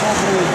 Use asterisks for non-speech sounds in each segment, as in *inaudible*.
добрый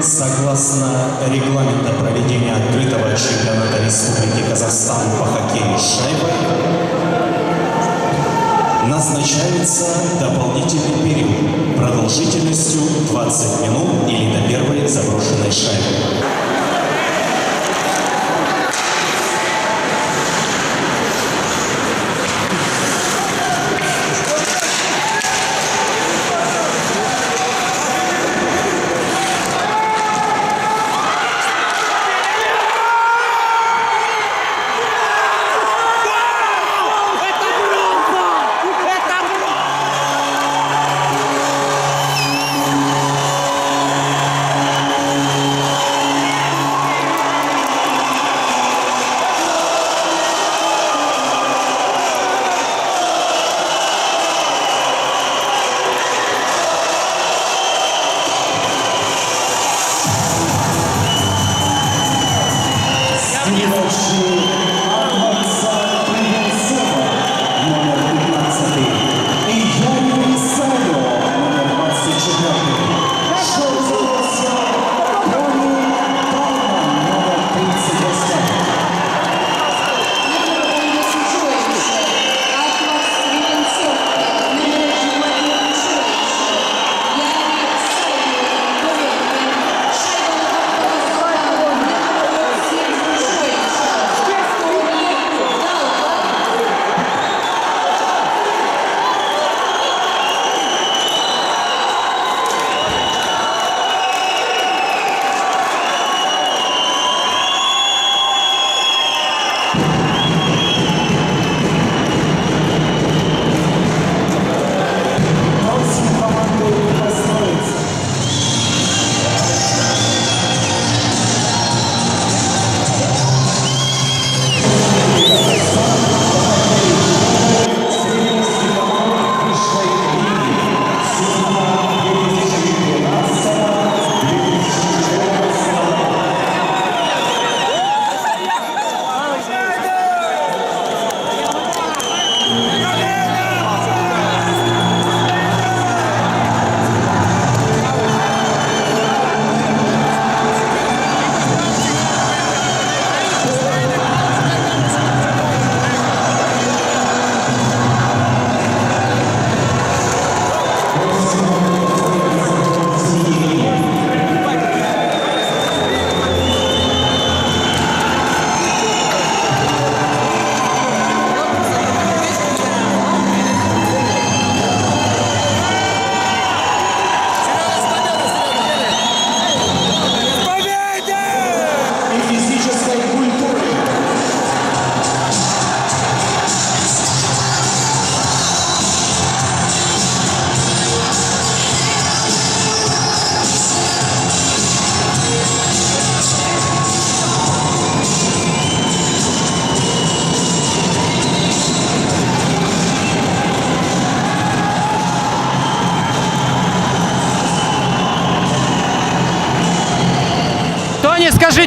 Согласно регламенту проведения открытого чемпионата Республики Казахстан по хоккею с шайбой назначается дополнительный период продолжительностью 20 минут или до первой заброшенной шайбы.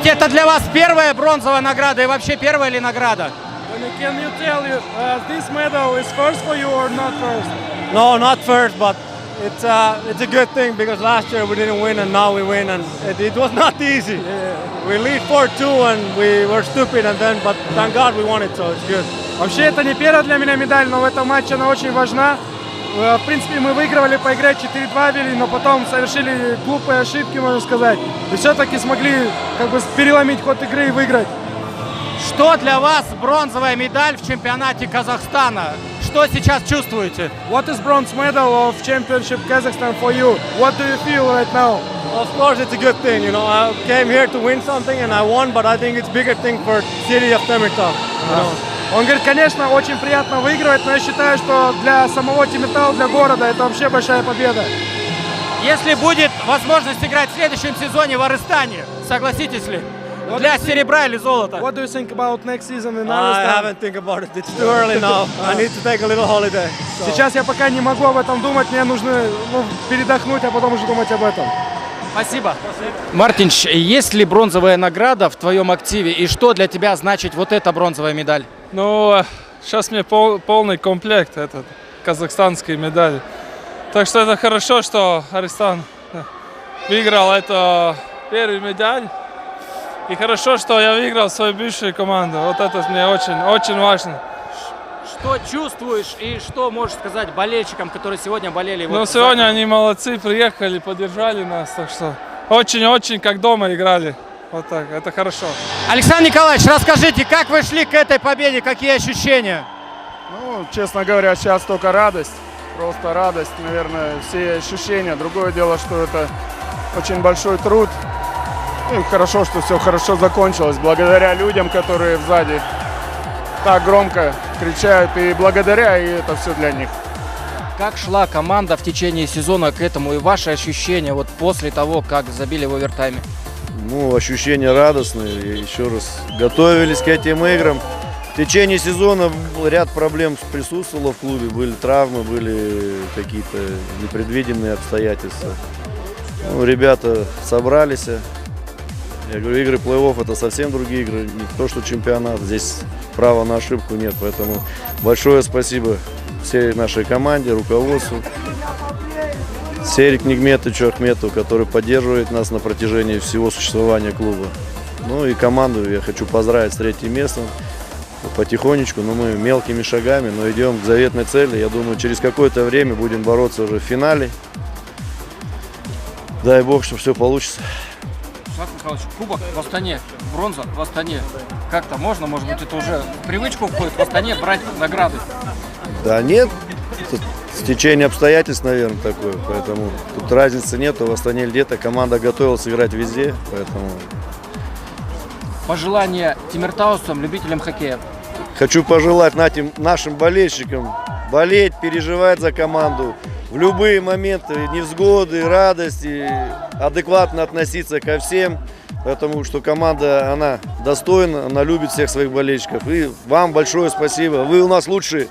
Скажите, это для вас первая бронзовая награда и вообще первая ли награда? Can you tell you uh, this medal is first for you or not first? No, not first, but it's uh, it's a good thing because last year we didn't win and now we win and it, it was not easy. We lead 4-2 and we were stupid and then, but thank God we won it, so it's good. Вообще это не первая для меня медаль, но в этом матче она очень важна. Э, В принципе, мы выигрывали по игре 4-2 вели, но потом совершили глупые ошибки, можно сказать. И все-таки смогли как бы переломить ход игры и выиграть. Что для вас бронзовая медаль в чемпионате Казахстана? Что сейчас чувствуете? What is bronze medal of championship Kazakhstan for you? What do you feel right now? Of course, it's a good thing. You know, I came here to win something and I won, but I think it's bigger thing for city of Temirtau. You know. Он говорит, конечно, очень приятно выигрывать, но я считаю, что для самого Тимиртау, для города, это вообще большая победа. Если будет возможность играть в следующем сезоне в Арыстане, согласитесь ли? Вот Для серебра или золота? What do you think about next season in I Arizona? haven't think about it. It's too early now. *laughs* I need to take a little holiday. So. Сейчас я пока не могу об этом думать, мне нужно ну, передохнуть, а потом уже думать об этом. Спасибо. Мартинч, есть ли бронзовая награда в твоем активе? И что для тебя значит вот эта бронзовая медаль? Ну, сейчас мне пол- полный комплект этот, казахстанской медали. Так что это хорошо, что Аристан выиграл эту первую медаль. И хорошо, что я выиграл свою бывшую команду. Вот это мне очень, очень важно. Что чувствуешь и что можешь сказать болельщикам, которые сегодня болели? Ну, вот сегодня они молодцы, приехали, поддержали нас, так что очень-очень как дома играли. Вот так, это хорошо. Александр Николаевич, расскажите, как вы шли к этой победе, какие ощущения? Ну, честно говоря, сейчас только радость. Просто радость, наверное, все ощущения. Другое дело, что это очень большой труд. Ну, и хорошо, что все хорошо закончилось. Благодаря людям, которые сзади так громко кричат. И благодаря, и это все для них. Как шла команда в течение сезона к этому и ваши ощущения вот после того, как забили в овертайме? Ну, ощущения радостные. Еще раз готовились к этим играм. В течение сезона ряд проблем присутствовало в клубе. Были травмы, были какие-то непредвиденные обстоятельства. Ну, ребята собрались. Я говорю, игры плей-офф это совсем другие игры. Не то, что чемпионат. Здесь права на ошибку нет. Поэтому большое спасибо всей нашей команде, руководству. Серик Нигметовичу Ахметову, который поддерживает нас на протяжении всего существования клуба. Ну и команду я хочу поздравить с третьим местом. Потихонечку, но мы мелкими шагами, но идем к заветной цели. Я думаю, через какое-то время будем бороться уже в финале. Дай бог, что все получится. Шах Михайлович, кубок в Астане, бронза в Астане. Как-то можно, может быть, это уже в привычку входит в Астане брать награды? Да нет, стечение обстоятельств, наверное, такое. Поэтому тут разницы нету. В Астане или где-то команда готовилась играть везде. Поэтому Пожелания тимиртаусам, любителям хоккея. Хочу пожелать нашим болельщикам болеть, переживать за команду. В любые моменты невзгоды, радости, адекватно относиться ко всем. Потому что команда, она достойна, она любит всех своих болельщиков. И вам большое спасибо. Вы у нас лучшие.